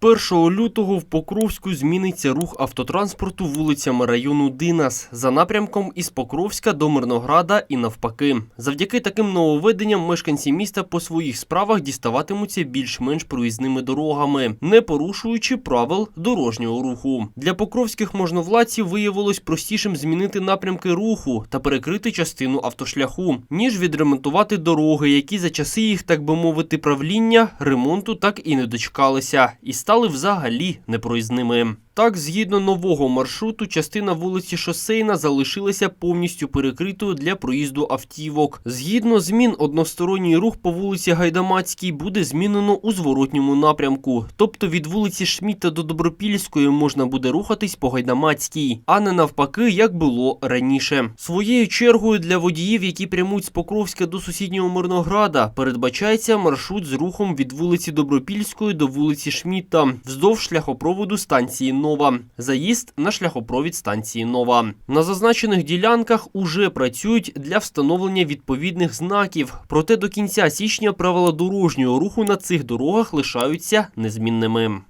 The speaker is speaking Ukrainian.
1 лютого в Покровську зміниться рух автотранспорту вулицями району Динас за напрямком із Покровська до Мирнограда і навпаки. Завдяки таким нововведенням мешканці міста по своїх справах діставатимуться більш-менш проїзними дорогами, не порушуючи правил дорожнього руху. Для покровських можновладців виявилось простішим змінити напрямки руху та перекрити частину автошляху, ніж відремонтувати дороги, які за часи їх, так би мовити, правління ремонту так і не дочекалися, стали взагалі непроїзними. Так, згідно нового маршруту, частина вулиці Шосейна залишилася повністю перекритою для проїзду автівок. Згідно змін, односторонній рух по вулиці Гайдамацькій буде змінено у зворотньому напрямку. Тобто від вулиці Шміта до Добропільської можна буде рухатись по Гайдамацькій, а не навпаки, як було раніше. Своєю чергою для водіїв, які прямують з Покровська до сусіднього Мирнограда, передбачається маршрут з рухом від вулиці Добропільської до вулиці Шміта вздовж шляхопроводу станції Нова. Заїзд на шляхопровід станції Нова. На зазначених ділянках уже працюють для встановлення відповідних знаків. Проте до кінця січня правила дорожнього руху на цих дорогах лишаються незмінними.